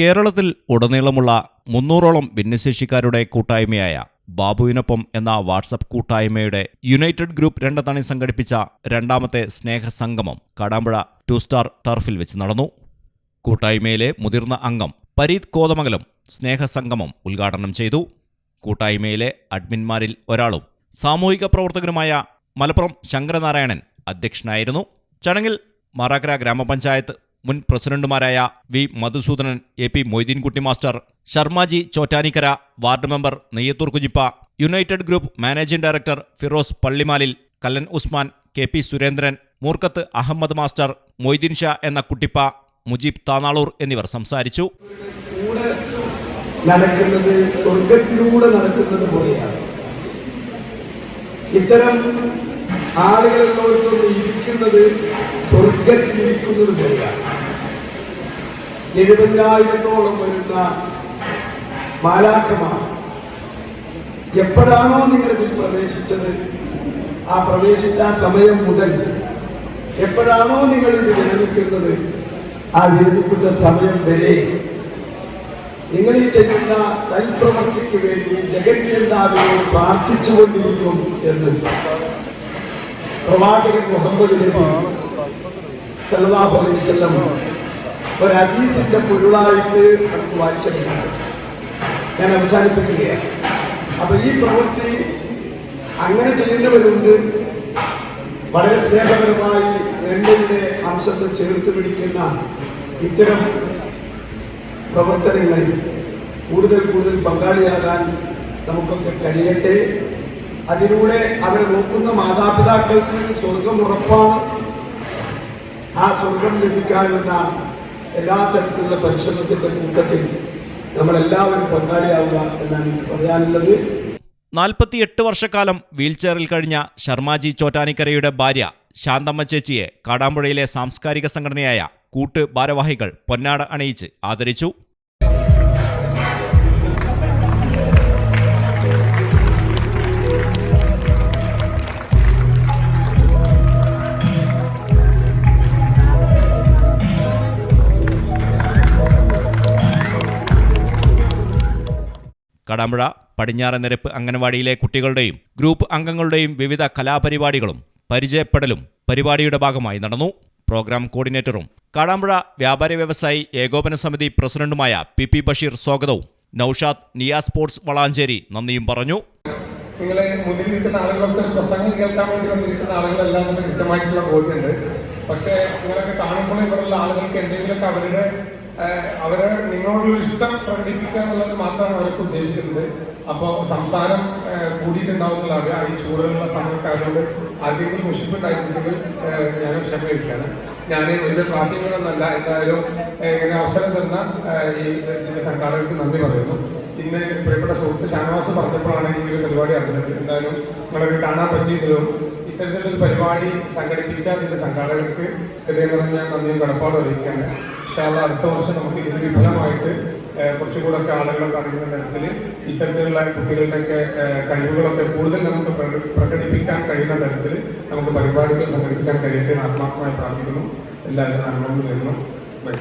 കേരളത്തിൽ ഉടനീളമുള്ള മുന്നൂറോളം ഭിന്നശേഷിക്കാരുടെ കൂട്ടായ്മയായ ബാബുവിനൊപ്പം എന്ന വാട്സപ്പ് കൂട്ടായ്മയുടെ യുണൈറ്റഡ് ഗ്രൂപ്പ് രണ്ടത്തണി സംഘടിപ്പിച്ച രണ്ടാമത്തെ സ്നേഹസംഗമം കാടാമ്പുഴ ടു സ്റ്റാർ ടർഫിൽ വെച്ച് നടന്നു. കൂട്ടായ്മയിലെ മുതിർന്ന അംഗം പരീത് കോതമംഗലം സ്നേഹസംഗമം ഉദ്ഘാടനം ചെയ്തു. കൂട്ടായ്മയിലെ അഡ്മിന്മാരിൽ ഒരാളും സാമൂഹിക പ്രവർത്തകനുമായ മലപ്പുറം ശങ്കരനാരായണൻ അധ്യക്ഷനായിരുന്നു. ചടങ്ങിൽ മാറാക്കര ഗ്രാമപഞ്ചായത്ത് മുൻ പ്രസിഡന്റുമാരായ V Madhusoodanan A P Moideenkutty master Sharmaji Chottanikkara ward member Neyyathur Kujippa united group managing director Firoz Pallimalil Kallan Usman K P Surendran Moorkath Ahammed master Moideen Sha എന്ന കുട്ടിപ്പ മുജീബ് താനാളൂർ എന്നിവർ സംസാരിച്ചു. നടക്കുന്നത് സ്വർഗത്തിലൂടെ നടക്കുന്നത് പോലെയാണ്. ഇത്തരം ആളുകളിലോട്ടൊന്ന് ഇരിക്കുന്നത് സ്വർഗത്തിൽ ഇരിക്കുന്നത് പോലെയാണ് എഴുപതിനായിരത്തോളം വരുന്ന മാലാഖമാണ് എപ്പോഴാണോ നിങ്ങൾ ഇതിൽ പ്രവേശിച്ചത്? ആ പ്രവേശിച്ച സമയം മുതൽ എപ്പോഴാണോ നിങ്ങൾ ഇത് വിരമിക്കുന്നത്? ആ വിരമിക്കുന്ന സമയം വരെ നിങ്ങൾ ഈ ചെയ്യുന്ന സൽപ്രവർത്തിക്ക് വേണ്ടി ജഗന്യന്താവിനോട് പ്രാർത്ഥിച്ചുകൊണ്ടിരിക്കും എന്ന്. പ്രവാചകൻ മുഹമ്മദ് നബി അലൈഹി വസല്ലം ഒരു ഹദീസിന്റെ പൊരുളായിട്ട് നമുക്ക് വായിച്ചിട്ടുണ്ട് ഞാൻ അവസാനിപ്പിക്കുകയാണ്. അപ്പൊ ഈ പ്രവൃത്തി അങ്ങനെ ചെയ്യുന്നവരുണ്ട്. വളരെ സ്നേഹപരമായി നെല്ലിന്റെ അംശത്തെ ചേർത്ത് പിടിക്കുന്ന ഇത്തരം പ്രവർത്തനങ്ങളിൽ കൂടുതൽ കൂടുതൽ പങ്കാളിയാകാൻ നമുക്കൊക്കെ കഴിയട്ടെ. അതിലൂടെ അവരെ നോക്കുന്ന മാതാപിതാക്കൾക്ക് സ്വർഗം ഉറപ്പാണ്. ആ സ്വർഗം ലഭിക്കാനുള്ള എല്ലാ തരത്തിലുള്ള പരിശ്രമത്തിന്റെ കൂട്ടത്തിൽ നമ്മളെല്ലാവരും പങ്കാളിയാവുക എന്നാണ് എനിക്ക് പറയാനുള്ളത്. നാൽപ്പത്തിയെട്ട് വർഷക്കാലം വീൽചെയറിൽ കഴിഞ്ഞ ശർമാജി ചോറ്റാനിക്കരയുടെ ഭാര്യ ശാന്തമ്മ ചേച്ചിയെ കാടാമ്പുഴയിലെ സാംസ്കാരിക സംഘടനയായ കൂട്ട് ഭാരവാഹികൾ പൊന്നാട അണിയിച്ച് ആദരിച്ചു. കടാമ്പുഴ പടിഞ്ഞാറൻ നിരപ്പ് അംഗൻവാടിയിലെ കുട്ടികളുടെയും ഗ്രൂപ്പ് അംഗങ്ങളുടെയും വിവിധ കലാപരിപാടികളും പരിചയപ്പെടലും പരിപാടിയുടെ ഭാഗമായി നടന്നു. പ്രോഗ്രാം കോർഡിനേറ്ററും കാടാമ്പുഴ വ്യാപാര വ്യവസായി ഏകോപന സമിതി പ്രസിഡന്റുമായ പി പി ബഷീർ സ്വാഗതവും നൌഷാദ് നിയ സ്പോർട്സ് വളാഞ്ചേരി നന്ദിയും പറഞ്ഞു. നിങ്ങളെ മുന്നിൽ നിൽക്കുന്ന ആളുകളൊക്കെ പ്രസംഗം കേൾക്കാൻ വേണ്ടി വന്നിരിക്കുന്ന ആളുകളെല്ലാം തന്നെ കൃത്യമായിട്ടുള്ള ബോധ്യമുണ്ട്. പക്ഷേ നിങ്ങളൊക്കെ കാണുമ്പോൾ ഇവിടെയുള്ള ആളുകൾക്ക് എന്തെങ്കിലുമൊക്കെ അവരുടെ അവരെ നിങ്ങളോടൊരു ഇഷ്ടം പ്രകടിപ്പിക്കുക എന്നുള്ളത് മാത്രമാണ് അവരൊക്കെ ഉദ്ദേശിക്കുന്നത്. അപ്പോൾ സംസാരം കൂടിയിട്ടുണ്ടാവുന്നുള്ള ഈ ചൂടുള്ള സമയത്ത് അതുകൊണ്ട് ആർക്കെങ്കിലും മുഷിപ്പുണ്ടായിരുന്നെങ്കിൽ ഞാൻ ക്ഷമയിരിക്കുകയാണ് ഞാൻ എന്റെ ക്ലാസ്സിൽ നിന്നല്ല എന്തായാലും ഇങ്ങനെ അവസരം തന്ന ഈ ഇതിന്റെ സംഘാടകർക്ക് നന്ദി പറയുന്നു. ഇന്ന് പ്രിയപ്പെട്ട സുഹൃത്ത് ഷാനവാസ് പറഞ്ഞപ്പോഴാണ് ഈ ഒരു പരിപാടി അറിഞ്ഞത്. എന്തായാലും നിങ്ങളൊക്കെ കാണാൻ പറ്റിയെങ്കിലും ഇത്തരത്തിലൊരു പരിപാടി സംഘടിപ്പിച്ച ഇതിന്റെ സംഘാടകർക്ക് ഹൃദയം നിറഞ്ഞ നന്ദിയും കടപ്പാടും അറിയിക്കുകയാണ്. ഇൻഷാല്ല അടുത്ത വർഷം നമുക്ക് ഇതിന് വിഫലമായിട്ട് ഏഹ്, കുറച്ചുകൂടെ ഒക്കെ ആളുകളൊക്കെ അറിയുന്ന തരത്തിൽ ഇത്തരത്തിലുള്ള കുട്ടികളുടെയൊക്കെ കഴിവുകളൊക്കെ കൂടുതൽ നമുക്ക് പ്രക- പ്രകടിപ്പിക്കാൻ കഴിയുന്ന തരത്തിൽ നമുക്ക് പരിപാടികൾ സംഘടിപ്പിക്കാൻ കഴിയട്ടെ ആത്മാർത്ഥമായി പ്രാർത്ഥിക്കുന്നു. എല്ലാവരും നേരുന്നു ബൈ.